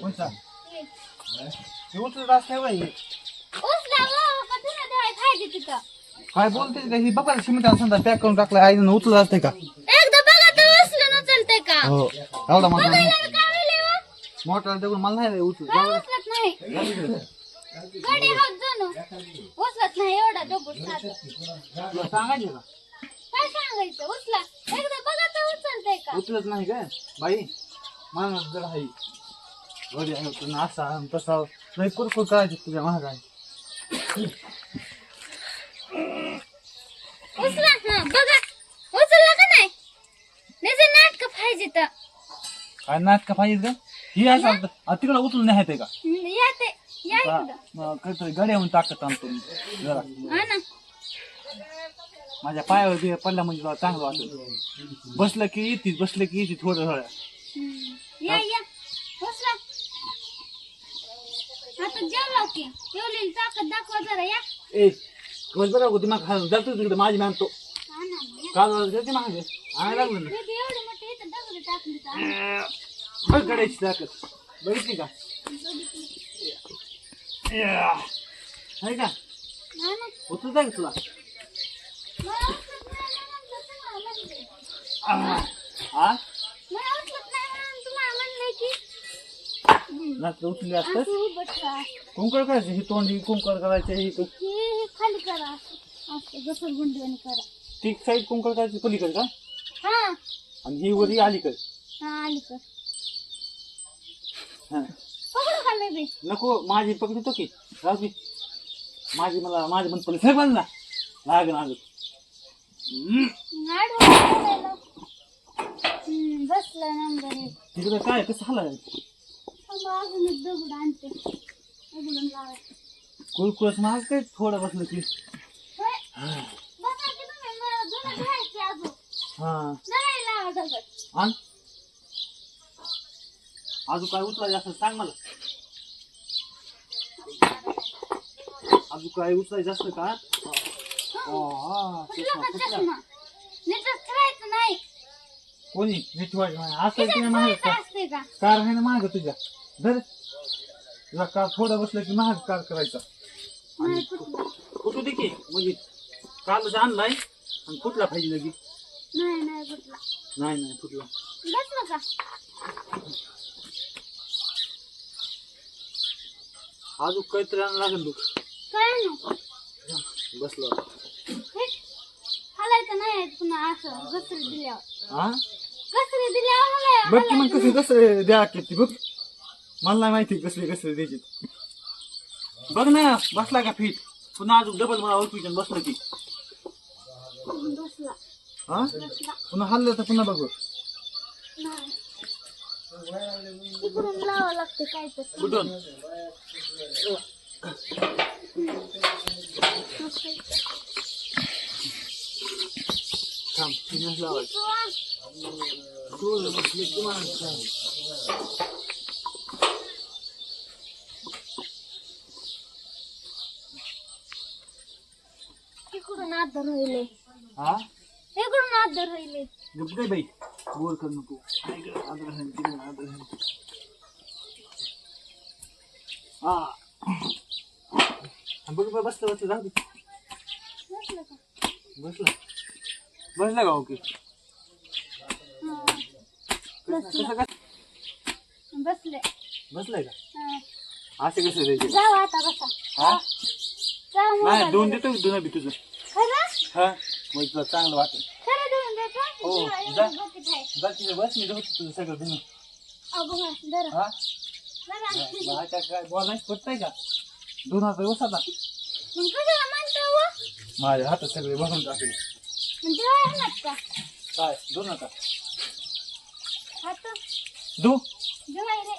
कोणता उचलत असते बाई. काय बोलते का ही बाबा सिमेंट समजा पॅक करून टाकलं आईनं उचलत असते का? एकदा बघा तर का? हो. एवढा हो? मोठा दगड मला नाही उचलत. नाही? गडी हात जणू उचलत नाही एवढा दगड सांगायचे का? काय सांगायचं? उचला. एकदा बघा तर उचलते का? उचलत नाही काय बाई माणूस जर आहे घरी आहे पण असा आणि तसा लई कुरकुर करायची तुझ्या महागाई. उचला. हा बघा. उचलला का नाही? त्याचे नाटक पाहिजे तर. काय नाटक पाहिजे का ही असं तिकडे उचलून नाही येते का? हम्म, या इकडं. काहीतरी गड्याहून ताकद आणतो मी. जरा. हा ना. माझ्या पायावर बी पडल्या म्हणजे जरा चांगलं वाटत बसलं की येते बसलं की येते थोडं थोडं. या या. उचला आता जेवला की जेवलेली ताकद दाखवा जरा या. ए दिमाग खाल जातो तिकडे माझी मानतो हा ना या. काल जाते मागे. आणायला लागलं ना. बी एवढे मोठे इथं दगड टाकले तर. बघ गड्याची ताकद. बघितली का? आहे का? हा ना. उचलत आहे का तुला? मला उठली नाही कुंकळ तुम्हाला ही तोंडी करायचं ही खाली करा करा ती साईड कुंकळ करायची पलीकडे का? आणि ही वरी अलीकडे. आली नको माझी पकडतो की. राहू माझी मला माझी पण पडली सर ना. बसला नंबर एक तिकडे काय कसं हला थांबा, अजून एक दगड आणते. अजून लावायचं. कुळकुळस महाग काय थोडं बसलं की? होय. बसा की तुम्ही मला जुनं घ्यायचे अजून. हा. नाही लावा दगड. आण अजून काय उचलायचं असं सांग मला. अजून काय उचलायचं असतं का? हा, कुठला चष्मा, कुठला? नाही कोणी? नीट नाही. असं की महाग का? कार आहे ना महाग तुझ्या. धर. तुला कार थोडं बसलं की महाग कार करायचा. कुठला कुठू? दे की. म्हणजे कालच आणलाय आणि फुटला पाहिजे लगी नाही नाही कुठला नाही नाही फुटला. बसलं का? अजून काहीतरी आणायला लागेल तू काय बसलो नाही पुन्हा असं घसरी दिल्यावर. हा? घसरी दिल्यावर हलाय बघ की मग कसे कसं द्या ती बघ. मला नाही माहिती कसले कसले द्यायचे. बघ ना बसला का फिट? पुन्हा अजून डबल मला ओळखीच्या बसलं की. बसला. हा? पुन्हा हल्लं तर पुन्हा बघू. नाही. इकडून लावावं लागते काय तर. कुठून? थांब तिने लावायचं थोडं बसले की मला इकडून आदर होईल हा? इकडून आदर होईल गप काय बाई बोर कर नको. आदर आहे तिकडे आदर आहे. हा. बघ बघ बसलं बसलं जाऊ दे. बसलं का? बसलं. बसलं का ओके. कसं कसं बसले. बसलंय का? हा. असे कसं द्यायचे जाऊ आता बसा. हा? जाऊ नाही दोन देतो दोन बी तुझं. खरं? हा? मग तुला चांगलं वाटेल. खरं देऊन देतो? हो, जा. जा तिथे बस मी देतो तुझं सगळं अहो, बघा, धरा. हा? बघा. काय बोलायचं पडतंय का? दोन हजार वसाता मग कशाला म्हणता? माझ्या हातात सगळे भरून टाकले. काय? आणत का काय दोन आता आता दो जेवाय रे.